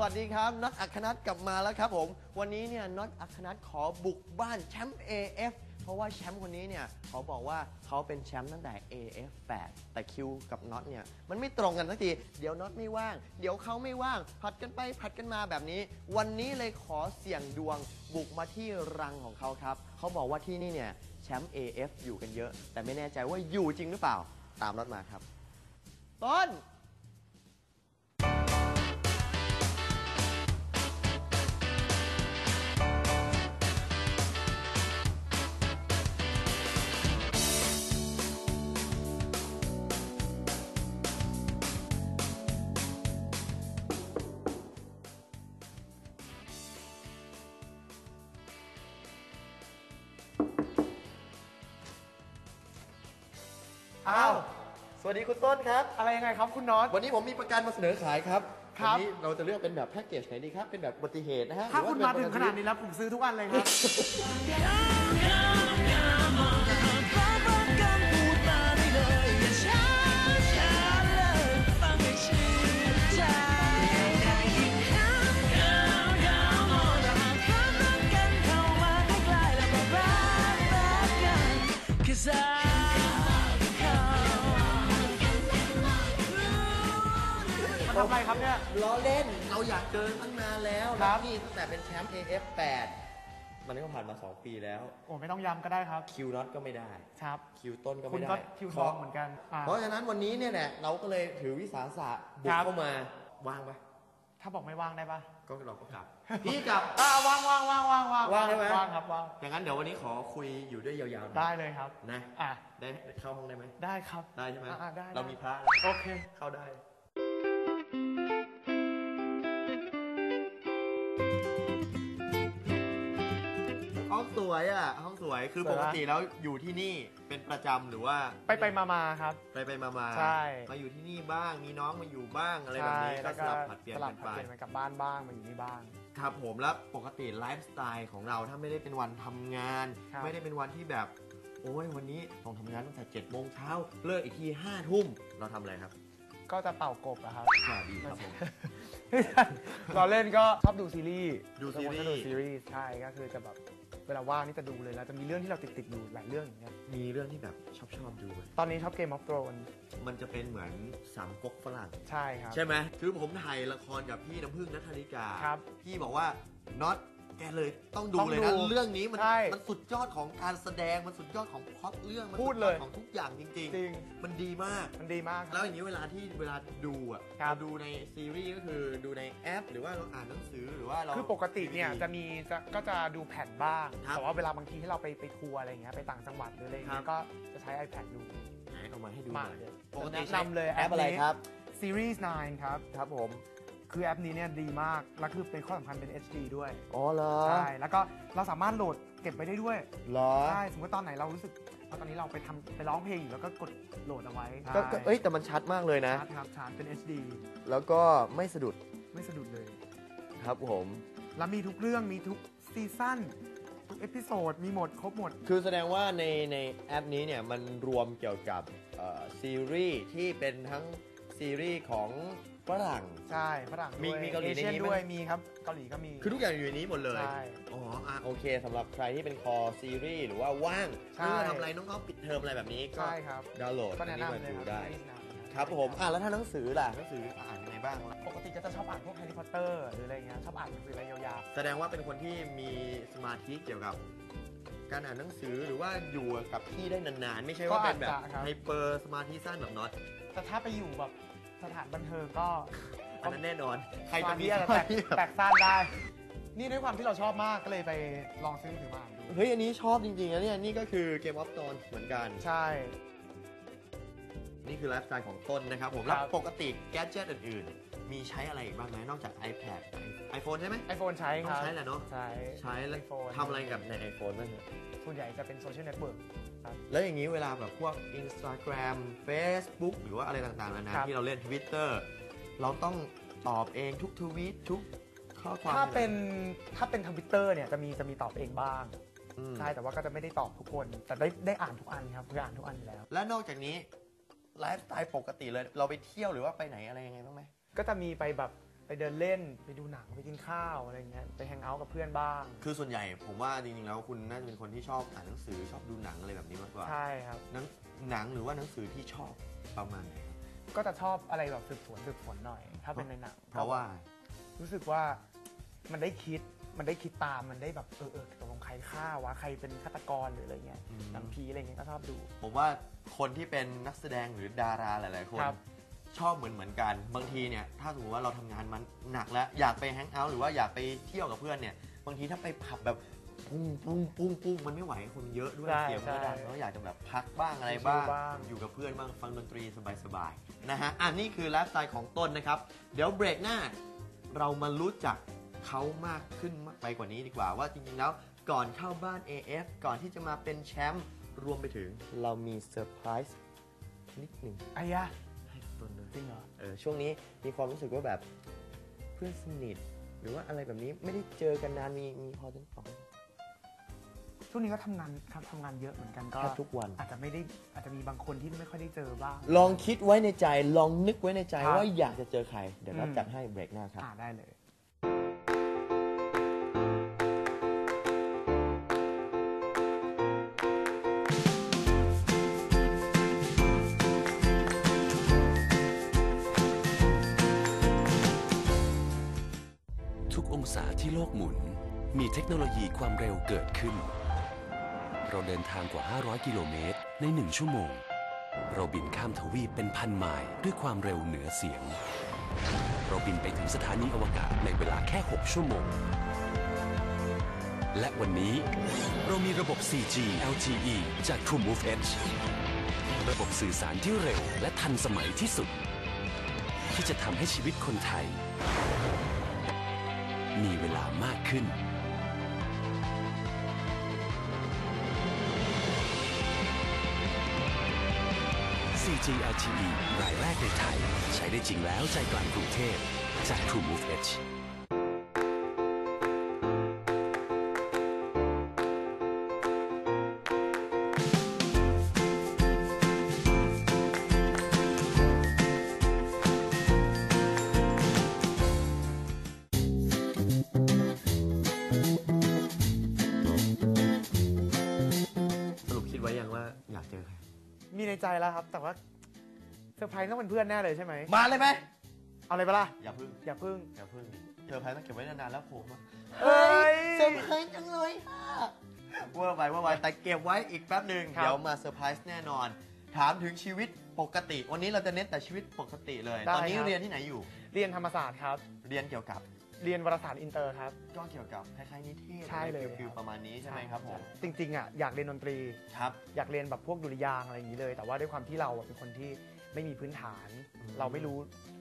วัสดีครับน็อตอัคนัทกลับมาแล้วครับผม วันนี้เนี่ยน็อตอัคนัทขอบุกบ้านแชมป์ AF เพราะว่าแชมป์คนนี้เนี่ยเขาบอกว่าเขาเป็นแชมป์ตั้งแต่ AF 8 แต่คิวกับน็อตเนี่ยมันไม่ตรงกันสักที เดี๋ยวน็อตไม่ว่าง เดี๋ยวเขาไม่ว่างผัดกันไปผัดกันมาแบบนี้ วันนี้เลยขอเสี่ยงดวงบุกมาที่รังของเขาครับเขาบอกว่าที่นี่เนี่ยแชมป์ AF อยู่กันเยอะ แต่ไม่แน่ใจว่าอยู่จริงหรือเปล่าตามน็อตมาครับต้น อ้าว สวัสดีคุณต้นครับ อะไรยังไงครับคุณน็อต วันนี้ผมมีประกันมาเสนอขายครับครับ วันนี้เราจะเลือกเป็นแบบแพ็กเกจไหนดีครับ เป็นแบบอุบัติเหตุนะฮะถ้าหรือคุณว่มาเป็ถึงประขกันาดนี้แล้วผมซื้อทุกอันเลยครับ Cause ทำอะไรครับเนี่ย ล้อเล่นเราอยากเจอตั้งนานแล้วครับนี่ตั้งแต่เป็นแชมป์ AF 8 มันก็ผ่านมา 2 ปีแล้ว โอ้ไม่ต้องย้ำก็ได้ครับ คิวน็อตก็ไม่ได้ ครับ คิวต้นก็คุไม่ณได้ก็คิวทองเหมือนกันอ่า เพราะฉะนั้นวันนี้เนี่ยแหละเราก็เลยถือวิสาสะบุคกรับ เข้ามาว่างปะถ้าบอกไม่ว่างได้ปะก็เราก็กลับ พี่กลับ อ่าว่างว่างว่างว่างว่างว่างได้ไหม ว่างครับว่างอย่างนั้นเดี๋ยววันนี้ขอคุยอยู่ด้วยยาวๆหน่อยได้เลยครับ นะ อะ ได้เข้าห้องได้ไหมได้ครับได้ใช่ไหมอ่าได้เราได้มีพระโอเค เข้าได้ สวยอะห้องสวยคือสวยปปะกติแล้วอยู่ที่นี่เป็นประจำหรือว่าไปไปมามาครับ ไปไปมามาใช่ มาอยู่ที่นี่บ้างมีน้องมาอยู่บ้างอะไรแบบใช่นี้ก็แล้วสลับผัดเปลี่ยนสลับกันผัดไป เปลี่ยนไปกลับบ้านบ้างมาอยู่นี่บ้าง ครับผมแล้วปกติไลฟ์สไตล์ของเราถ้าไม่ได้เป็นวันทำงาน ครับ ไม่ได้เป็นวันที่แบบ โอ้ยวันนี้ต้องทำงานตั้งแต่7จ็ดโมงเช้าเลิกอีกทีห้าทุ่มเราทำอะไรครับก็จะเป่ากบอะครับ สวัสดีครับผม เราเล่นก็ชอบดูซีรีส์ดูซีรีส์ดูซีรีส์ใช่ก็คือจะแบบ เวลาว่างนี่จะดูเลยแล้วจะมีเรื่องที่เราติดติดๆอยู่หลายเรื่องอย่างเงี้ยมีเรื่องที่แบบชอบชอบดูไหมตอนนี้ชอบเกมออฟโ o รนมันจะเป็นเหมือนสามก๊กฝรั่ง ใช่ครับ ใช่ไหม คือผมถ่ายละครกับพี่น้ำพึ่งนัทธริกา ครับ พี่บอกว่าน็อต แกเลยต้องดูต้องเลยนะดูเรื่องนี้มันใช่มันสุดยอดของการแสดงมันสุดยอดของพล็อตเรื่องมันพูดสุเลยอของทุกอย่างจริงจริงๆ มันดีมาก มันดีมากคแล้รับ วอย่างนี้เวลาที่เวลาดูอะครับ เราดูในซีรีส์ก็คือดูในแอป หรือว่าเราอ่านหนังสือหรือว่าเรา คือปกติเนี่ยจะมีจะก็จะดูแผ่นบ้าง ครับแต่ว่าเวลาบางทีที่เราไปไปทัวร์อะไรอย่างเงี้ยไปต่างจังหวัดหรืออะไรอย่างครัเงี้บยก็จะใช้ iPad ดู ไหนเอามาให้ดูมาหน่อยเลยปกติแนะใช้นำเลยแอปอะไรครับ Series 9 ครับ ครับผม คือแอปนี้เนี่ยดีมาก แล้วคือเป็นข้อสำคัญเป็น HD ด้วย อ๋อเหรอใช่ แล้วก็เราสามารถโหลดเก็บไว้ได้ด้วย เหรอ ใช่ สมมติตอนไหนเรารู้สึกว่าตอนนี้เราไปทำไปร้องเพลงอยู่แล้วก็กดโหลดเอาไว้ก็ก็เอ้ยแต่มันชัดมากเลยนะชาร์จครับชาร์จเป็น HD แล้วก็ไม่สะดุดไม่สะดุดเลย ครับผม แล้วมีทุกเรื่องมีทุกซีซั่นทุกเอพิโซดมีหมดครบหมด คือแสดงว่าในในแอปนี้เนี่ยมันรวมเกี่ยวกับเอ่อซีรีส์ที่เป็นทั้งซีรีส์ของ ฝรั่ง ใช่ฝรั่งมีด้วยมีเกาหลีในอชียนี้ไหม ด้วยมีครับเกาหลีก็มี คือทุกอย่างอยู่ในนี้หมดเลยใช่อ๋ออะโอเคสำหรับใครที่เป็นคอซีรีส์หรือว่าว่างใช่เพื่อทำอะไรน้องๆปิดเทอมอะไรแบบนี้ก็ใช่ครับดาวน์โหลดก็อันแนะนี้มานำเลยดูครับได้ Series 9ครับผมอะแล้วถ้าหนังสือล่ะหนังสืออ่านยังไงบ้างปกติก็จะชอบอ่านพวกแฮร์รี่พอตเตอร์หรืออะไรเงี้ยชอบอ่านหนังสืออะไรยาวแสดงว่าเป็นคนที่มีสมาธิเกี่ยวกับ การอ่านหนังสือหรือว่าอยู่กับที่ได้นานๆ ไม่ใช่ว่าเป็นแบบก็อาจจะครับไฮเปอร์สมาธิสั้นแบบน็อต ๆแต่ถ้าไปอยู่แบบ สถานบันเทิงก็อันนั้นแน่นอน ใครสจะมามีธิอาจจะสแตมากธิแบบแตกสั้นได้ นี่ด้วยความที่เราชอบมากก็เลยไปลองซื้อหนังสือมาอ่านดู เฮ้ย อันนี้ชอบจริงๆนะเนี่ย นี่ก็คือเกมออฟตอนเหมือนกัน ใช่ นี่คือไลฟ์สไตล์ของต้นนะครับผมครัแล้วบปกติแกจิตอื่นๆ มีใช้อะไรอีกบ้างไหมนอกจาก iPad iPhone ใช่ไหมไอโฟนใช้ต้คองรับ ใช้แหละเนาะ ใช้ ใช้แล้ว iPhone ทำอะไรกับใน iPhone บ้างเนี่ยส่วนใหญ่จะเป็นโซเชียลเน็ตเวิร์ก แล้วอย่างนี้เวลาแบบพวก Instagram Facebook หรือว่าอะไรต่างๆนานาครับ ที่เราเล่น Twitter เราต้องตอบเองทุกทวีตทุกข้อความถ้าเป็นถ้าเป็นทวิตเตอร์เนี่ยจะมีจะมีตอบเองบ้างอืมใช่แต่ว่าก็จะไม่ได้ตอบทุกคน แต่ได้ได้อ่านทุกอันครับคืออ่านทุกอันอยู่แล้ว และนอกจากนี้ไลฟ์สไตล์ปกติเลย เราไปเที่ยวหรือว่าไปไหนอะไรยังไงบ้างไหม ก็จะมีไปแบบ ไปเดินเล่นไปดูหนังไปกินข้าวอะไรเงี้ยไปแฮงเอาท์กับเพื่อนบ้าง คือส่วนใหญ่ผมว่าจริงๆแล้วคุณน่าจะเป็นคนที่ชอบอ่านหนังสือชอบดูหนังอะไรแบบนี้มากกว่าใช่ครับ หนังหนังหรือว่าหนังสือที่ชอบประมาณไหนก็จะชอบอะไรแบบสืบสวนสืบสวนหน่อย ถ้าเป็นในหนังเพราะว่ารู้สึกว่ามันได้คิดมันได้คิดตามมันได้แบบเออเออตกลงใครฆ่าวะใครเป็นฆาตกรหรืออะไรเงี้ยอืมหนังผีอะไรเงี้ยก็ชอบดู ผมว่าคนที่เป็นนักแสดงหรือดาราหลายๆคนครับ ชอบเหมือนเหมือนกัน บางทีเนี่ยถ้าสมมติว่าเราทำงานมันหนักแล้วอยากไปแฮงเอาท์หรือว่าอยากไปเที่ยวกับเพื่อนเนี่ยบางทีถ้าไปผับแบบปุ้งปุ้งปุ้งปุ้งมันไม่ไหวคนเยอะด้วยใช่เสียงมันก็ดังใช่เราอยากจะแบบพักบ้างอะไรบ้าง ชิลๆบ้าง อยู่กับเพื่อนบ้างฟังดนตรีสบายๆนะฮะอันนี้คือไลฟ์สไตล์ของต้นนะครับ เดี๋ยวเบรกหน้า เรามารู้จักเขามากขึ้นมากไปกว่านี้ดีกว่า ว่าจริงๆแล้วก่อนเข้าบ้าน AF ก่อนที่จะมาเป็นแชมป์รวมไปถึง เรามีเซอร์ไพรส์นิดหนึ่งไอ้ยะ จริงเหรอ เออช่วงนี้มีความรู้สึกว่าแบบเพื่อนสนิทหรือว่าอะไรแบบนี้ไม่ได้เจอกันนานมีมีพอจะตอบไหม ช่วงนี้ก็ทำงานครับทำงานเยอะเหมือนกันก็แทบทุกวัน อาจจะไม่ได้อาจจะมีบางคนที่ไม่ค่อยได้เจอบ้าง ลองคิดไว้ในใจลองนึกไว้ในใจครับ ว่าอยากจะเจอใคร เดี๋ยวเราอืมจัดให้เบรกหน้าครับ อ่าได้เลย องศาที่โลกหมุน มีเทคโนโลยีความเร็วเกิดขึ้น เราเดินทางกว่า 500 กิโลเมตรใน 1 ชั่วโมง เราบินข้ามทวีปเป็นพันไมล์ด้วยความเร็วเหนือเสียง เราบินไปถึงสถานีอวกาศในเวลาแค่ 6 ชั่วโมง และวันนี้เรามีระบบ 4G LTE จาก TrueMove Edge ระบบสื่อสารที่เร็วและทันสมัยที่สุด ที่จะทำให้ชีวิตคนไทย มีเวลามากขึ้น 4G LTE รายแรกในไทย ใช้ได้จริงแล้วใจกลางกรุงเทพจาก TrueMove Edge ในใจแล้วครับ แต่ว่าเซอร์ไพรส์ต้องเป็นเพื่อนแน่เลยใช่ไหมมาเลยไหมเอาเลยปะล่ะอย่าพึ่งอย่าพึ่งอย่าพึ่งเธอร์ไพรส์ต้องเก็บไว้นานๆแล้วผมอะเอ้ย เซอร์ไพรส์จังเลยค่ะเว่าไปเว่าไปแต่เก็บไว้อีกแป๊บหนึ่งครับ เดี๋ยวมาเซอร์ไพรส์แน่นอน ถามถึงชีวิตปกติ วันนี้เราจะเน้นแต่ชีวิตปกติเลยได้ตอนนี้ครับเรียนที่ไหนอยู่ เรียนธรรมศาสตร์ครับ เรียนเกี่ยวกับ เรียนวารสารอินเตอร์ครับ ก็เกี่ยวกับคล้ายๆนิเทศใช่เลยฟิลครับ ๆประมาณนี้ใช่ไหมครับผมจริงๆอะอยากเรียนดนตรี ครับ อยากเรียนแบบพวกดุริยางค์อะไรอย่างนี้เลย แต่ว่าด้วยความที่เราอะเป็นคนที่ไม่มีพื้นฐาน อืมเราไม่รู้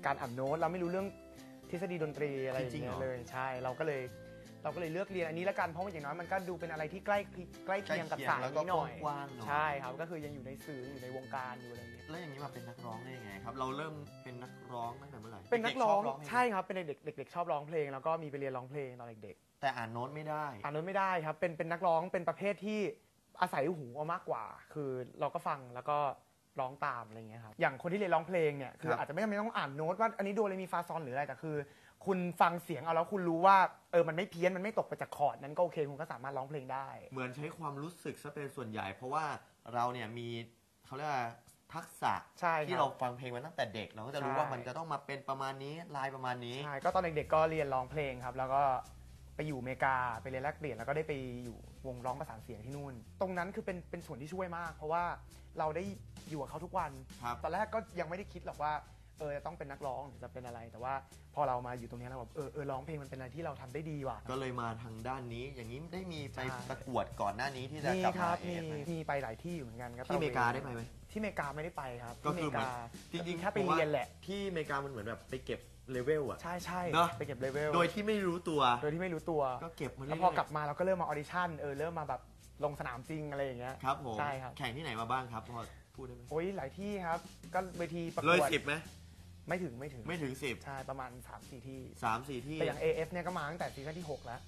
การอ่านโน้ต เราไม่รู้เรื่องทฤษฎีดนตรีอะไรอย่างจริงๆเงี้เหรอยเลยใช่ เราก็เลย เราก็เลยเลือกเรียนอันนี้ละกันเพราะว่าอย่างน้อยมันก็ดูเป็นอะไรที่ใกล้ใกล้เคียงกับสายแล้วก็นี้หน่อยกว้างๆหน่อยใช่ครับก็คือยังอยู่ในสื่ออยู่ในวงการอยู่อะไรอย่างเงี้ยแล้วอย่างนี้มาเป็นนักร้องได้ยังไงครับเราเริ่มเป็นนักร้องตั้งแต่เมื่อไหร่เป็นนักร้องด็ๆชบเพลใช่ครับเป็นเด็กเด็กๆชอบร้องเพลง แล้วก็มีไปเรียนร้องเพลงตอนเด็กแต่อ่านโน้ตไม่ได้ๆอ่านโน้ตไม่ได้ครับเป็นเป็นนักร้องเป็นประเภทที่อาศัยหูเอามากกว่า คือเราก็ฟังแล้วก็ร้องตามอะไรเงี้ยครับ อย่างคนที่เรียนร้องเพลงเนี่ย คือครับอาจจะไม่จำเป็นต้องอ่านโน้ตว่าอันนี้โดเรมีฟาซอนหรืออะไร แต่คือ คุณฟังเสียงเอาแล้วคุณรู้ว่าเออมันไม่เพี้ยนมันไม่ตกไปจากคอร์ดนั้นก็โอเคคุณก็สามารถร้องเพลงได้ เหมือนใช้ความรู้สึกซะเป็นส่วนใหญ่ เพราะว่าเราเนี่ยมีเขาเรียกว่าทักษะใช่ครับที่เราฟังเพลงมาตั้งแต่เด็ก เราก็จะรู้ใช่ ว่ามันจะต้องมาเป็นประมาณนี้ลายประมาณนี้ ใช่ก็ตอนเด็กๆก็เรียนร้องเพลงครับ แล้วก็ไปอยู่อเมริกาไปเรียนแลกเปลี่ยนแล้วก็ได้ไปอยู่วงร้องประสานเสียงที่นู่น ตรงนั้นคือเป็นเป็นส่วนที่ช่วยมาก เพราะว่าเราได้อยู่กับเขาทุกวัน ครับ ตอนแรกก็ยังไม่ได้คิดหรอกว่า เออจะต้องเป็นนักร้องหรือจะเป็นอะไร แต่ว่าพอเรามาอยู่ตรงนี้เราแบบเออเออร้องเพลงมันเป็นอะไรที่เราทำได้ดีว่ะ ก็เลยมาทางด้านนี้ อย่างนี้ได้มีไปใช่ ประกวดก่อนหน้านี้ที่จะมีกลับคมารับเอมีฟไหมมีไปหลายที่อยู่เหมือนกันก็ที่อเมริกาได้ไปไหม ที่อเมริกาไม่ได้ไปครับก็ที่อคือเมเหมือนริกาจริงๆแค่ไปผมว่า เรียนแหละ ที่อเมริกามันเหมือนแบบไปเก็บเลเวลอะ ใช่ใช่เนอะ ไปเก็บเลเวลโดยที่ไม่รู้ตัว โดยที่ไม่รู้ตัวก็เก็บมาเรื่แล้วอยพอกลับมาเราก็เริ่มมาออดิชั่นเออเริ่มมาแบบลงสนามจริงอะไรอย่างเงี้ย ครับผมใช่ครับ แข่งที่ไหนมาบ้างครับพอพูดได้ไหมโอ้ยหลายที่ครับ ก็เวทีประกเลยวดสิบไหม ไม่ถึงไม่ถึงไม่ถึงสิบใช่ประมาณ 3 4 ที่สามสี่ที่ แต่อย่าง AF เนี่ยก็มาตั้งแต่ซีซั่นที่ 6 แล้ว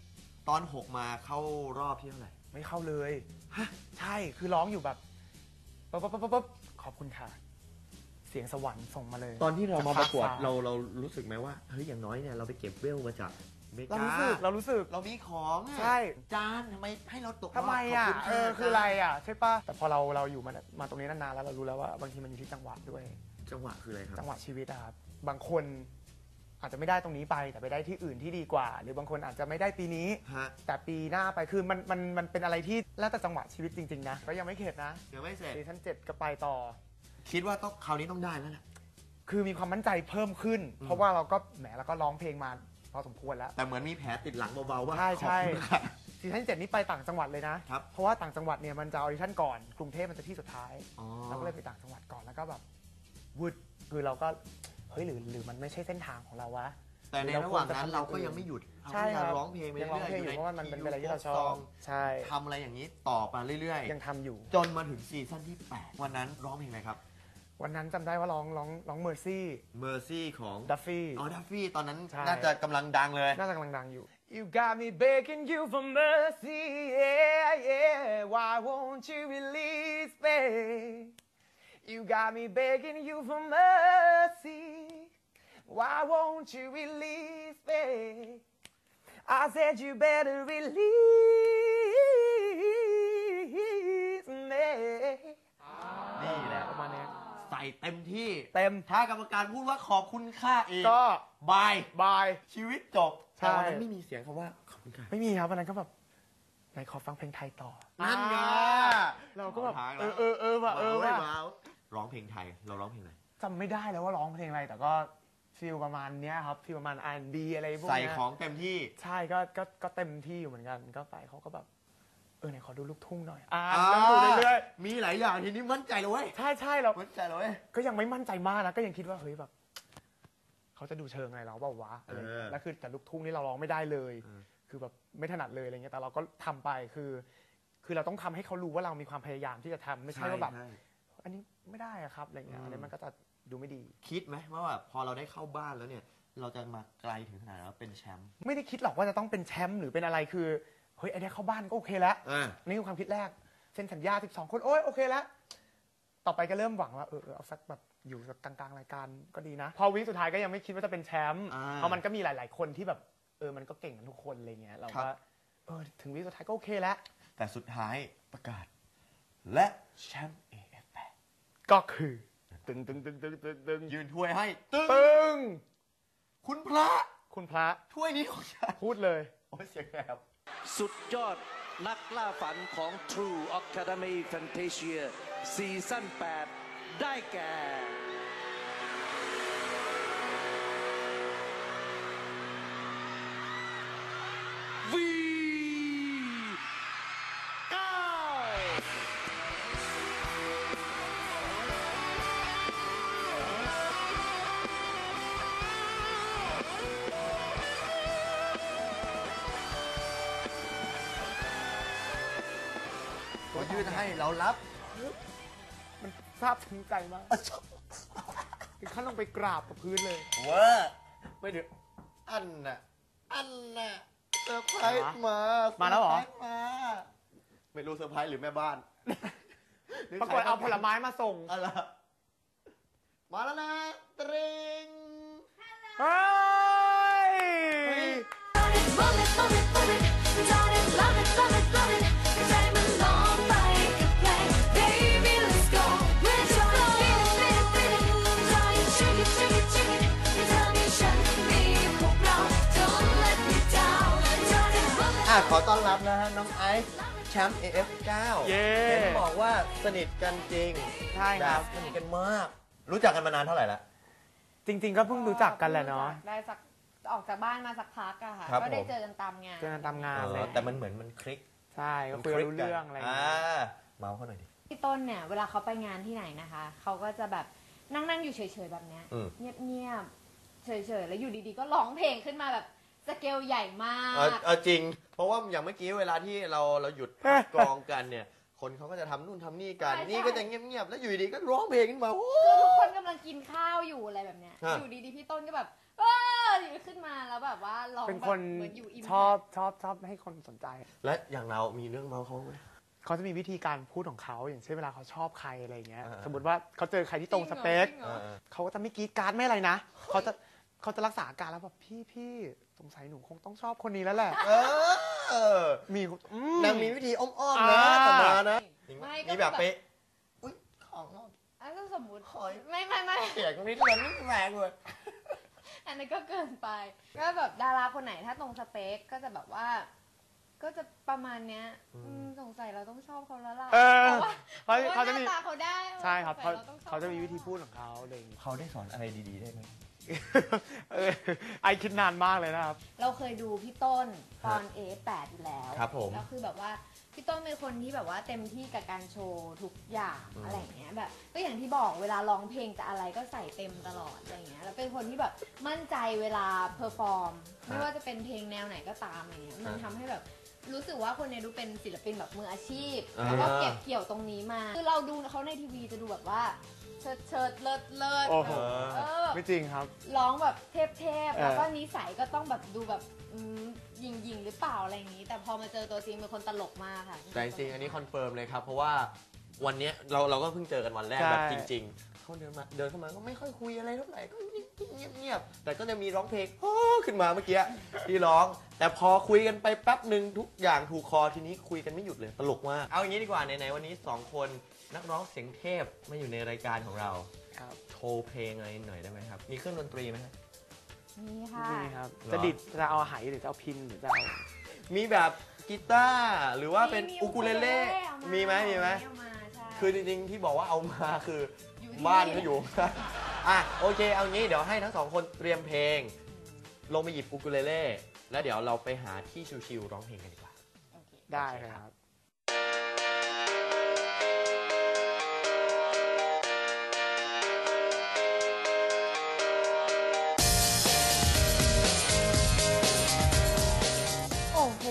ตอนหกมาเข้ารอบที่เท่าไหร่ ไม่เข้าเลยใช่คือร้องอยู่แบบปั๊บปั๊บปั๊บปั๊บขอบคุณค่ะ เสียงสวรรค์ส่งมาเลย ตอนที่เรามาประกวดฟ้าเราเรารู้สึกไหมว่าเฮ้ยอย่างน้อยเนี่ยเราไปเก็บเวลมาจากอเมริเราการู้สึกเรารู้สึก เรามีของอะใช่ จานทำไมให้เราตกรบทำไมอะขบณเออคืออะไรอะใช่ปะแต่พอเราเราอยู่มามาตรงนี้นานๆแล้วเรารู้แล้วว่าบางทีมันอยู่ที่จังหวะด้วย จังหวะคืออะไรคจัรับงหวะชีวิตอะครับบางคนอาจจะไม่ได้ตรงนี้ไป แต่ไปได้ที่อื่นที่ดีกว่า หรือบางคนอาจจะไม่ได้ปีนี้ ฮะ แต่ปีหน้าไปคือมันมันมันเป็นอะไรที่แล้วแต่จังหวะชีวิตจริง ๆ นะก็ยังไม่เข็ดนะยังไม่เสร็จ ซีซั่นเจ็ดก็ไปต่อ คิดว่าต้องคราวนี้ต้องได้แล้วแหละ คือมีความมั่นใจเพิ่มขึ้นอืมเพราะว่าเราก็แหมเราก็ร้องเพลงมาพอสมควรแล้ว แต่เหมือนมีแผลติดหลังเบาๆว่าใช่ใช่ ขอบคุณค่ะ ซีซั่นเจ็ดนี้ไปต่างจังหวัดเลยนะ ครับเพราะว่าต่างจังหวัดเนี่ยมันจะออดิชั่นก่อน กรุงเทพมันจะที่สุดท้าย อ๋อ เราก็เลยไปต่างจังหวัดก่อนแล้วก็แบบ วืดคือเราก็เฮ้ยหรือหรือมันไม่ใช่เส้นทางของเราวะ แต่ในระหว่างนั้นเราก็ยังไม่หยุดใช่เราครับร้องเพลงไปยังร้องเพลงอยู่ๆเพราะว่ามันเป็นอะไรที่เราชอซบงใช่ทำอะไรอย่างนี้ต่อไปเรื่อยยังทำอยู่ๆจนมาถึงซีซั่นที่ 8 วันนั้นร้องเพลงอะไรครับ วันนั้นจำได้ว่าร้องร้องร้องเมอร์ซี่ Mercy ของดัฟฟี่อ๋อดัฟฟี่ตอนนั้นใช่น่าจะกำลังดังเลยน่าจะกำลังดังอยู่ You got me begging you for mercy yeah yeah why won't you release me You got me begging you for mercy why won't you release me I said you better release me นี่แหละประมาณเนี้ยใส่เต็มที่ เต็ม ถ้ากรรมการพูดว่าขอบคุณค่าเองก็บาย บาย ชีวิตจบใช่ แต่วันนั้นไม่มีเสียงคำว่าขอบคุณค่ะไม่มีครับวันนั้นก็แบบไหนขอฟังเพลงไทยต่อ นั่นไง เราก็แบบขอทางเอแล้วอเออเออว่ะเออว่ะว้าว ร้องเพลงไทย เราร้องเพลงอะไรจำไม่ได้แล้วว่าร้องเพลงอะไร แต่ก็ฟีลประมาณเนี้ยครับฟีลประมาณ R&B อะไรพวกใส่เนี้ยของเต็มที่ ใช่ก็ก็ก็เต็มที่อยู่เหมือนกันก็ไปเขาก็แบบเออไหนขอดูลูกทุ่งหน่อยอ่าอ่าเริ่มดูเรื่อยมีหลายอย่างทีนี้มั่นใจเลยเว้ยๆใช่ใช่เรา มั่นใจเลยเว้ย ก็ยังไม่มั่นใจมากนะก็ยังคิดว่าเฮ้ยแบบเขาจะดูเชิงอะไรเราเปล่าวะอะไรอย่างเงี้ยเออแล้วคือแต่ลูกทุ่งนี่เราร้องไม่ได้เลยเออคือแบบไม่ถนัดเลยอะไรเงี้ยแต่เราก็ทำไปคือ คือเราต้องทำให้เขารู้ว่าเรามีความพยายามที่จะทำไม่ใช่ว่าแบบใช่อันนี้ ไม่ได้อะครับอะไรเงี้ยอืมอันนี้มันก็จะดูไม่ดี คิดไหมว่าแบบพอเราได้เข้าบ้านแล้วเนี่ย เราจะมาไกลถึงขนาดว่าเป็นแชมป์ไม่ได้คิดหรอกว่าจะต้องเป็นแชมป์หรือเป็นอะไรคือเฮ้ยไอเนี้ยเข้าบ้านก็โอเคแล้วอ่านี่คือความคิดแรกเซ็นสัญญา 12 คนโอ้ยโอเคแล้วต่อไปก็เริ่มหวังว่าเออเออเอาสักแบบอยู่สักกลางๆรายการก็ดีนะ พอวิสุดท้ายก็ยังไม่คิดว่าจะเป็นแชมป์อ่าเพราะมันก็มีหลาย ๆ คนที่แบบเออมันก็เก่งกันทุกคนอะไรเงี้ยเราครัก็บเออถึงวิสุดท้ายก็โอเคแล้วแต่สุดท้ายประกาศ และแชมป์ AF8 ก็คือ ตึงตึงตึงตึงตึงตึงยืนถ้วยให้ตึ้งตึงคุณพระคุณพระถ้วยนี้ของฉันพูดเลย โอ้ยเสียงแหบสุดยอดนักล่าฝันของ True Academy Fantasia ซีซั่น8ได้แก่ ให้เรารับมันซาบซึ้งใจมากถึงขั้นลงไปกราบกับพื้นเลย เวอร์ไม่ถึงอันน่ะ อันน่ะเซอร์ไพรส์มามาแล้วเหรอ ซไพส์มาไม่รู้เซอร์ไพรส์หรือแม่บ้านปรากฏเอาผลไม้มาส่งอะไรมาแล้วนะตริงเฮ้ย Love it, love it, love it, darling, love it, love it, love it. ใจ ขอต้อนรับนะฮะน้องไอซ์แชมป์ AF9 เย้ เห็นบอกว่าสนิทกันจริงใช่ครับแสนิทกันมาก รู้จักกันมานานเท่าไหร่แล้วจริง ๆ ก็เพิ่งรู้จักกันแหละเนาะ ได้สักออกจากบ้านมาสักพักอะค่ะ ครับก็ได้ผม เจอกันตามงาน เจอกันตามงานเอเลอยแต่มันเหมือนมันคลิกใช่ ก็คุยกันรู้เรื่องอะไรอย่างอ่าเงี้ยเมาเขาหน่อยดิ พี่ต้นเนี่ยเวลาเขาไปงานที่ไหนนะคะ เขาก็จะแบบนั่งนั่งๆอยู่เฉยๆแบบเนี้ยอืม เงียบๆเฉยๆแล้วอยู่ดีๆก็ร้องเพลงขึ้นมาแบบ สเกลใหญ่มาเอากเอาจริง เพราะว่าอย่างเมื่อกี้เวลาที่เราเราหยุดพักกองกันเนี่ย คนเขาก็จะทำนู่นทำนี่กันใช่ นี่ก็จะเงียบๆแล้วอยู่ดีๆก็ร้องเพลงขึ้นมาโอ้ คือทุกคนกำลังกินข้าวอยู่อะไรแบบเนี้ย ฮะ อยู่ดีๆ พี่ต้นก็แบบเออขึ้นมาแล้วแบบว่าร้องเป็นแบคบนเหมือนอยู่อิมชอบชอบชอบให้คนสนใจ และอย่างเรามีเรื่องเมาเขาไหม เขาจะมีวิธีการพูดของเขาอย่างเช่นเวลาเขาชอบใครอะไรเงี้ย อ่า สมมติว่าเขาเจอใครที่ตรงสเปคจริงเหรอ เขาก็จะไม่กรีดกรารไม่อะไรนะ เขาจะ เขาจะรักษาอาการแล้วแบบพี่พี่สงสัยหนูคงต้องชอบคนนี้แล้วแหละ เออมีอืนางมีวิธีอ้อมๆนะอ่า แต่มานะไม่ก็มีแบบแบบเป๊ะอุ้ยของเราอะก็สมมติขอยไม่ไม่ไม่ เสียงนิดเดียวนี่แรงเลยอันนั้นก็เกินไป ก็แบบดาราคนไหนถ้าตรงสเปคก็จะแบบว่า ก็จะประมาณเนี้ยอืมสงสัยเราต้องชอบเขาแล้วล่ะเออเพราะว่าเขาเพเขาราะจะว่าหมีน้าตาเขาได้ใช่ครับสเขางสัยรต้องชอบเขาจะมีวิธีพูดของเขาอะไรอย่างเงี้ยเขาได้สอนอะไรดีๆได้ไหม เออไอคิดนานมากเลยนะครับ เราเคยดูพี่ต้นตอน A8 อยู่แล้วครับผมแล้วคือแบบว่าพี่ต้นเป็นคนที่แบบว่าเต็มที่กับการโชว์ทุกอย่างอืม อะไรอย่างเงี้ยแบบก็อย่างที่บอกเวลาร้องเพลงจะอะไรก็ใส่เต็มตลอดอะไรอย่างเงี้ยแล้วเป็นคนที่แบบมั่นใจเวลาเพอร์ฟอร์มไม่ว่าจะเป็นเพลงแนวไหนก็ตามอะไรเงี้ยมันทำให้แบบรู้สึกว่าคนเนี้ยดูเป็นศิลปินแบบมืออาชีพอ่าแล้วก็เก็บเกี่ยวตรงนี้มาคือเราดูเขาในทีวีจะดูแบบว่าเชิดเชิดเลิศเลิศโอ้โหเออไม่จริงครับ ร้องแบบเทพๆเออแล้วก็นิสัยก็ต้องแบบดูแบบอืมหยิงหยิงๆหรือเปล่าอะไรอย่างนี้ แต่พอมาเจอตัวจริงเป็นคนตลกมากค่ะแต่จริงๆอันนี้คอนเฟิร์มเลยครับ เพราะว่าวันเนี้ยเราเราก็เพิ่งเจอกันวันแรกใช่แบบจริง ๆ เขาเดินมาเดินเข้ามาก็ไม่ค่อยคุยอะไรเท่าไหร่ก็เงียบๆแต่ก็จะมีร้องเพลงโอ้ขึ้นมาเมื่อกี้ที่ร้อง แต่พอคุยกันไปแป๊บหนึ่งทุกอย่างถูกคอทีนี้คุยกันไม่หยุดเลยตลกมากเอาอย่างนี้ดีกว่าไหนๆวันนี้สองคนนักร้องเสียงเทพมาอยู่ในรายการของเราครับโชว์เพลงอะไรหน่อยได้ไหมครับ มีเครื่องดนตรีไหมครับนี่ค่ะนี่ครับเหรอจะดิดจะเอาไหหรือจะเอาพินหรือจะเอามีแบบกีตาร์หรือว่าเป็นอุคูเลเล่เอามีไหมมีไหมเอามาใช่คือจริงๆที่บอกว่าเอามาคือ อยู่ที่ บ้านเขาอยู่ อะโอเค เอางี้เดี๋ยวให้ทั้งสองคนเตรียมเพลง ลงไปหยิบอุคูเลเล่แล้วเดี๋ยวเราไปหาที่ชิวๆร้องเพลงกันดีกว่า โอเค ได้ครับ โอ้โห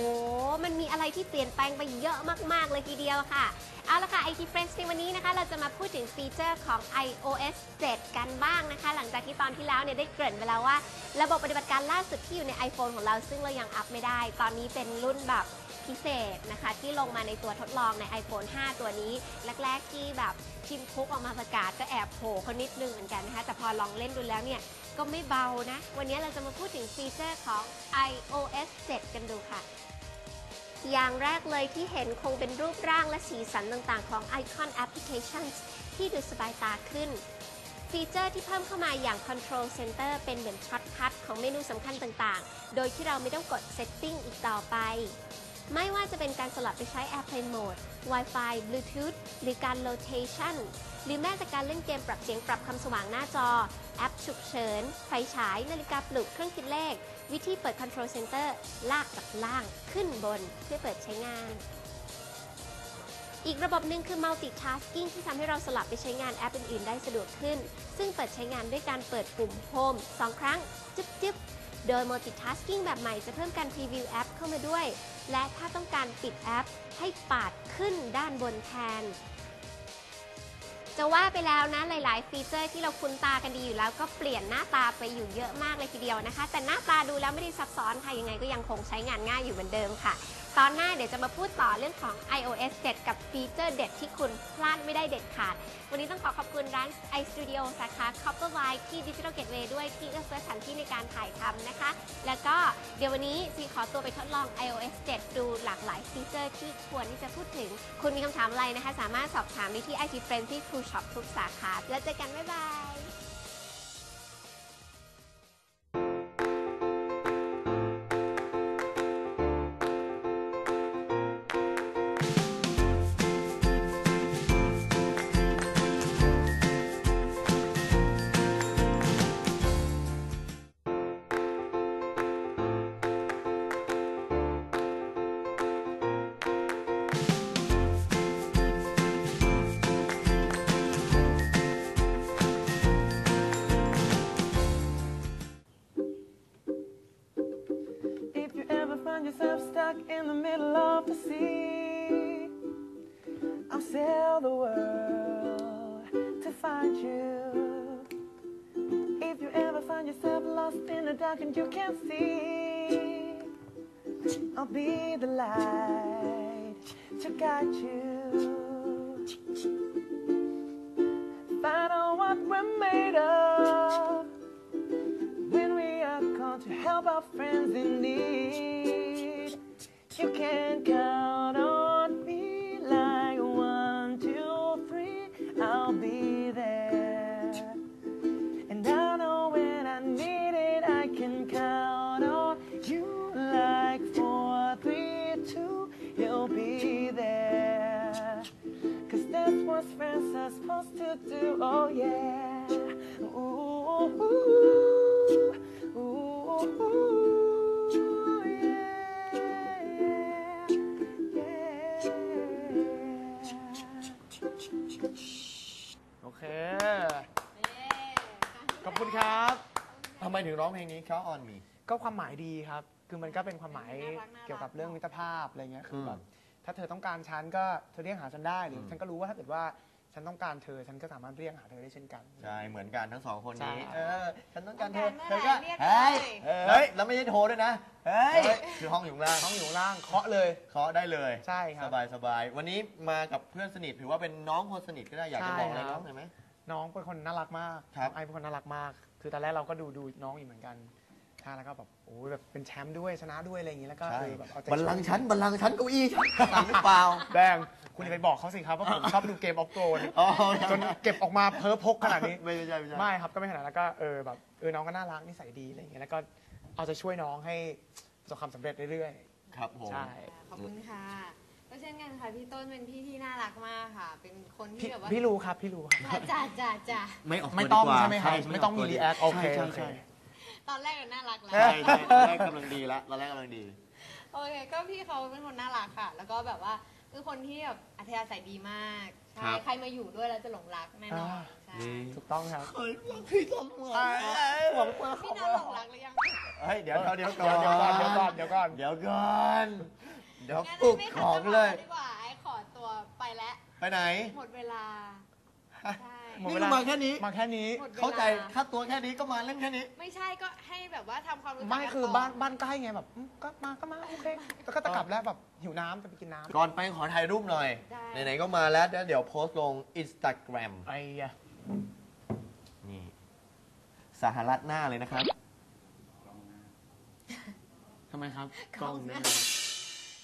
มันมีอะไรที่เปลี่ยนแปลงไปเยอะมาก ๆ เลยทีเดียวค่ะ เอาละค่ะ IT Friends ในวันนี้นะคะ เราจะมาพูดถึงฟีเจอร์ของ iOS 7 กันบ้างนะคะ หลังจากที่ตอนที่แล้วเนี่ยได้เกริ่นไปแล้วว่า ระบบปฏิบัติการล่าสุดที่อยู่ใน iPhone ของเราซึ่งเรายังอัพไม่ได้ ตอนนี้เป็นรุ่นแบบพิเศษนะคะ ที่ลงมาในตัวทดลองใน iPhone 5 ตัวนี้ แรก ๆ ที่แบบทิมคุกออกมาประกาศก็แอบโผล่เขานิดนึงเหมือนกันนะคะ แต่พอลองเล่นดูแล้วเนี่ยก็ไม่เบานะ วันนี้เราจะมาพูดถึงฟีเจอร์ของ iOS 7 กันดูค่ะ อย่างแรกเลยที่เห็นคงเป็นรูปร่างและสีสันต่างๆ ของ Icon Applications ที่ดูสบายตาขึ้น ฟีเจอร์ที่เพิ่มเข้ามาอย่าง Control Center เป็นเหมือนช็อตคัทของเมนูสำคัญต่างๆ โดยที่เราไม่ต้องกด Setting อีกต่อไป ไม่ว่าจะเป็นการสลับไปใช้ Airplane Mode Wi-Fi Bluetooth หรือการ Rotation หรือแม้แต่การเล่นเกมปรับเสียงปรับคำสว่างหน้าจอ แอปฉุกเฉิน ไฟฉาย นาฬิกาปลุกเครื่องคิดเลข วิธีเปิด Control Center ลากจากล่างขึ้นบนเพื่อเปิดใช้งาน อีกระบบหนึ่งคือ multitasking ที่ทำให้เราสลับไปใช้งานแอปอื่นๆ ได้สะดวกขึ้น ซึ่งเปิดใช้งานด้วยการเปิดปุ่ม Home 2 ครั้ง จึ๊บจึ๊บโดย multitasking แบบใหม่จะเพิ่มการ preview แอปเข้ามาด้วย และถ้าต้องการปิดแอปให้ปาดขึ้นด้านบนแทน จะว่าไปแล้วนะหลาย ๆ ฟีเจอร์ที่เราคุ้นตากันดีอยู่แล้ว ก็เปลี่ยนหน้าตาไปอยู่เยอะมากเลยทีเดียวนะคะ แต่หน้าตาดูแล้วไม่ได้ซับซ้อนค่ะยังไงก็ยังคงใช้งานง่ายอยู่เหมือนเดิมค่ะ ตอนหน้าเดี๋ยวจะมาพูดต่อเรื่องของ iOS 7 กับฟีเจอร์เด็ดที่คุณพลาดไม่ได้เด็ดขาด วันนี้ต้องขอขอบคุณร้าน iStudio สาขา Copperwire ที่ Digital Gateway ด้วยที่เอื้อเฟื้อสถานที่ในการถ่ายทำนะคะ แล้วก็เดี๋ยววันนี้ซีขอตัวไปทดลอง iOS 7 ดูหลากหลายฟีเจอร์ที่ควรที่จะพูดถึง คุณมีคำถามอะไรนะคะ สามารถสอบถามได้ที่ IT Friends ที่ True Shop ทุกสาขา แล้วเจอกัน บ๊ายบาย sail the world to find you. If you ever find yourself lost in the dark and you can't see, I'll be the light to guide you. Find out what we're made of when we are called to help our friends in need. You can count do. Oh, yeah. Ooh, ooh, ooh, ooh, yeah. โอเค ขอบคุณครับทำไมถึงร้องเพลงนี้ Count on Me ก็ความหมายดีครับ คือมันก็เป็นความหมายน่ารักน่ารัก เกี่ยวกับเรื่องมิตรภาพอะไรเงี้ย คืออมแบบถ้าเธอต้องการฉันก็เธอเรียกหาฉันได้หรืออม ฉันก็รู้ว่าถ้าเกิดว่า ฉันต้องการเธอฉันก็สามารถเรียกหาเธอได้เช่นกัน ใช่เหมือนกันทั้งสองคนนี้ ใช่ เออ ฉันต้องการเธต้อองเธการอเมื่ก็อไหร่เรียกเฮ้ยเลยเฮ้ยแล้วไม่ใช่โทรด้วยนะเฮ้ยเฮ้ยคือห้องอยู่ข้างล่างท้องอยู่ข้างล่างเคาะเลย เคาะได้เลยใช่ครับสบายสบายวันนี้มากับเพื่อนสนิทถือว่าเป็นน้องคนสนิทก็ได้อยากจะบอกอะไรใช่ครับน้องหน่อยไหม น้องเป็นคนน่ารักมากครับไอเป็นคนน่ารักมาก คือตอนแรกเราก็ดูดูน้องอยู่เหมือนกันใช่แล้วก็แบบโอ้ยแบบเป็นแชมป์ด้วยชนะด้วยอะไรอย่างงี้แล้วก็ใช่เออแบบเอาใจบัลลังก์ช่วยชั้นบัลลังก์ชั้นเก้าอี้ชั้นสั่งหรือเปล่า แดงคุณอย่าไปบอกเขาสิครับว่าผมชอบดูเกมออฟโกนอ๋อจนเก็บออกมาเพ้อพกขนาดนี้ ไม่ใช่ไม่ใช่ ไม่ครับก็ไม่ขนาดนั้นแล้วก็เออแบบเออน้องก็น่ารักนิสัยดีอะไรอย่างเงี้ยแล้วก็เอาใจช่วยน้องให้ประสบความสำเร็จเรื่อยครับผมๆใช่ ขอบคุณค่ะก็เช่นกันค่ะพี่ต้นเป็นพี่ที่น่ารักมากค่ะ เป็นคนที่พี่แบบว่าพี่รู้ครับพี่รู้ครับจ้าจ้าจ้าไม่ออกไม่ต้องดีกว่าใช่ไหมครับใช่ไม่ต้องมีกตัวดี react โอเคใช่โอเค ใช่ ตอนแรกก็น่ารักแล้ว ใช่ใช่ตอนแรกกำลังดีแล้วตอนแรกกำลังดี โอเคก็พี่เขาเป็นคนน่ารักค่ะ แล้วก็แบบว่าคือคนที่แบบอัธยาศัยดีมากครัใช่บใครมาอยู่ด้วยแล้วจะหลงรักแน่นอนอ่าใช่ ถูกต้องครับเฮ้ยพี่ต้นหวังหวังว่าพี่น้องหลงรักหรือยังเฮ้ยเดี๋ยวเดี๋ยวก่อนเดี๋ยวก่อนเดี๋ยวก่อนเดี๋ยวก่อนเดี๋ยวก่อนเดี๋ยวงั้นปลุกไม่ขขัดองจังหเลวะยดีกว่าไอ้ขอตัวไปแล้ว ไปไหน หมดเวลา ใช่ หมดนี่เวก็ลามาแค่นี้ มาแค่นี้หมดวล เข้าใจค่าตัวแค่นี้ก็มาเล่นแค่นี้ ไม่ใช่ก็ให้แบบว่าทำความรู้จักไม่กันคือต่บ้านบ้านใกล้ไงแบบอืมก็มาก็มาโอเคแล้วก็จะกลับแล้วแบบหิวน้ำจะไปกินน้ำก่อนไปขอถ่ายรูปหน่อยได้ไหนๆก็มาแล้วเดี๋ยวโพสต์ลง Instagram ไอ้ยะนี่สหรัฐหน้าเลยนะครับ ทำไมครับกล้องหน้า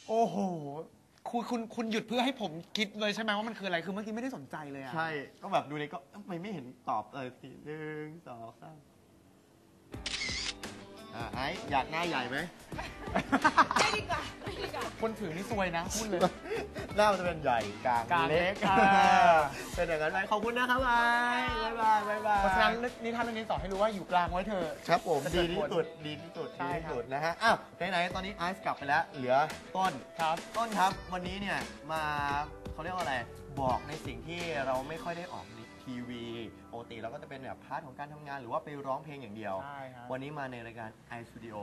โอ้โห คุณคุณคุณหยุดเพื่อให้ผมคิดเลยใช่ไหมว่ามันคืออะไรคือเมื่อกี้ไม่ได้สนใจเลยอะใช่ ก็แบบดูในก็ทำไมไม่เห็นตอบเลยทีหนึ่งสองสามอ่าไอ้อยากหน้าใหญ่ไหม ไม่ดีกว่าไม่ดีกว่า คนถือนี่ซวยนะพูดเลย หน้ามันจะเป็นใหญ่กลางกลางเล็กอ่าอ่า เป็นอย่างนั้นไปขอบคุณนะครับบายบายบายบายบายเพราะฉะนั้นนิทานเรื่องนี้สอนให้รู้ว่าอยู่กลางไว้เถอะ ครับผมจะเกิดีดผลที่สุดดีที่สุดใช่ดีที่ครับ สุดนะฮะอ้าวไหนๆตอนนี้ไอซ์กลับไปแล้ว เหลือต้น ครับ ต้นครับวันนี้เนี่ยมาเขาเรียกว่าอะไรบอกในสิ่งที่เราไม่ค่อยได้ออกในทีวีปกติเราก็จะเป็นแบบพาร์ทของการทำงาน หรือว่าไปร้องเพลงอย่างเดียว ใช่ครับ วันนี้มาในรายการ iStudio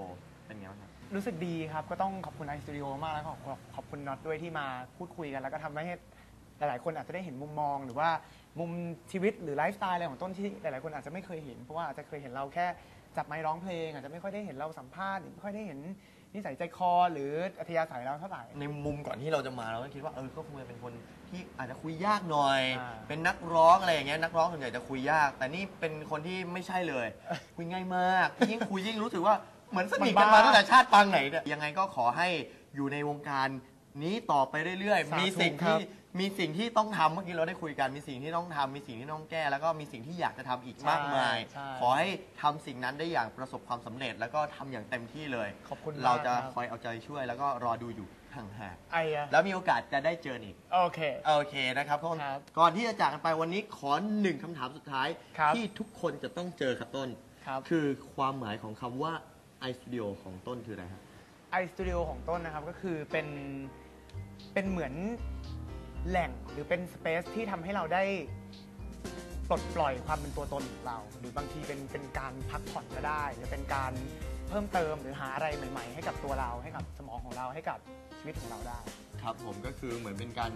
เป็นไงบ้างครับ รู้สึกดีครับ ก็ต้องขอบคุณไอสตูดิโอมากแล้วก็ขอบขอบคุณน็อตด้วยที่มาพูดคุยกัน แล้วก็ทำให้หลาย ๆ คนอาจจะได้เห็นมุมมอง หรือว่ามุมชีวิตหรือไลฟ์สไตล์อะไรของต้นที่หลาย ๆ คนอาจจะไม่เคยเห็น เพราะว่าอาจจะเคยเห็นเราแค่จับไมค์ร้องเพลง อาจจะไม่ค่อยได้เห็นเราสัมภาษณ์หรือไม่ค่อยได้เห็นนิสัยใจคอ หรืออัธยาศัยเราเท่าไหร่ ในมุมก่อนที่เราจะมาเราก็คิดว่าเออก็คงจะเป็นคนที่อาจจะคุยยากหน่อย อ่า เป็นนักร้องอะไรอย่างเงี้ยนักร้องส่วนใหญ่จะคุยยาก แต่นี่เป็นคนที่ไม่ใช่เลย คุยง่ายมากยิ่งคุยยิ่งรู้สึกว่า เหมือนสนิทกันมาตั้งแต่ชาติปางไหนเนี่ยยังไงก็ขอให้อยู่ในวงการนี้ต่อไปเรื่อยสาธุๆมีสิ่งครัที่บมีสิ่งที่ต้องทำเมื่อกี้เราได้คุยกัน มีสิ่งที่ต้องทำมีสิ่งที่ต้องแก้ แล้วก็มีสิ่งที่อยากจะทำอีกมากมาย ใช่ ขอให้ทำสิ่งนั้นได้อย่างประสบความสำเร็จ แล้วก็ทำอย่างเต็มที่เลย ขอบคุณมากเราจะครับคอยเอาใจช่วย แล้วก็รอดูอยู่ห่างๆไอ้อะแล้วมีโอกาสจะได้เจออีก โอเค โอเคนะครับก่อนครับก่อนที่จะจากกันไปวันนี้ขอหนึ่งคำถามสุดท้าย ครับ ที่ทุกคนจะต้องเจอครับต้น ครับ คือความหมายของคำว่า iStudio ของต้นคืออะไรครับไอสตูดิโอของต้นนะครับก็คือเป็นเป็นเหมือนแหล่งหรือเป็นสเปซที่ทำให้เราได้ปลดปล่อยความเป็นตัวตนของเรา หรือบางทีเป็นเป็นการพักผ่อนก็ได้ หรือเป็นการเพิ่มเติมหรือหาอะไรใหม่ ๆ ให้กับตัวเราให้กับสมองของเราให้กับชีวิตของเราได้ ครับผมก็คือเหมือนเป็นการ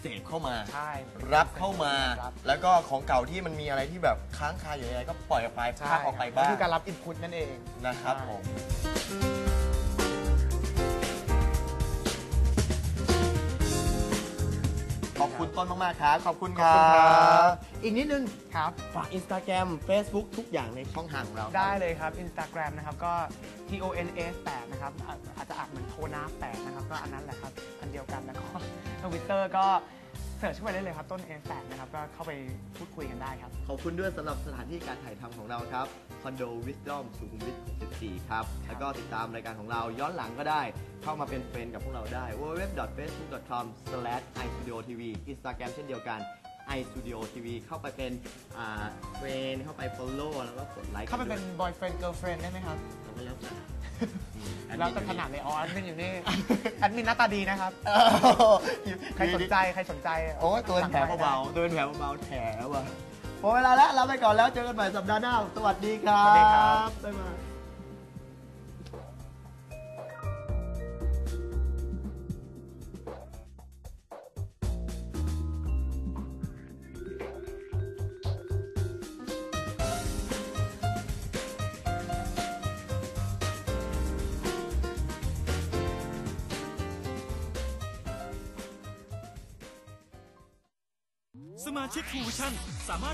เสพเข้ามา ใช่ รับเข้ามา รับ แล้วก็ของเก่าที่มันมีอะไรที่แบบค้างคาอยู่ในใจก็ปล่อยออกไปใช่พักออกไปครับบ้างคือการรับอินพุตนั่นเองนะครับใช่ผม ต้นมากๆครับขอบคุณครับขอบคุณครับอีกนิดนึงครับฝาก Instagram Facebook ทุกอย่างในช่องทางของเราครับได้เลยครับ Instagram นะครับก็ T O N S 8นะครับอะอาจจะอ่านเหมือนโทนา8นะครับก็อันนั้นแหละครับอันเดียวกันแล้วก็ทวิตเตอร์ก็ เสิร์ชเข้าไปได้เลยครับต้น S 8นะครับก็เข้าไปพูดคุยกันได้ครับ ขอบคุณด้วยสำหรับสถานที่การถ่ายทำของเราครับคอนโดวิส d อมสุขุมวิท 64 ครับ แล้วก็ติดตามรายการของเราย้อนหลังก็ได้ เข้ามาเป็นเฟรนด์กับพวกเราได้ www.facebook.com/istudiotv Instagram เช่นเดียวกัน istudiotv เข้าไปเป็นอ่าเฟรนเข้าไป follow แล้วก็กดไลค์เข้าไปเป็น boyfriend girlfriend ได้ไหมครับ เราก็แล้วแต่ อืมแล้วแต่ขนาดเลยอ๋อแอดมินอยู่นี่แอดมินหน้าตาดีนะครับเออใครสนใจใครสนใจโอ้ยตัวเป็นแผลเบาๆตัวเป็นแผลเบาๆแผลว่ะหมดเวลาแล้วลาไปก่อนแล้วเจอกันใหม่สัปดาห์หน้า สวัสดีครับสวัสดีครับบ๊ายบาย ชิก True Vision สามารถ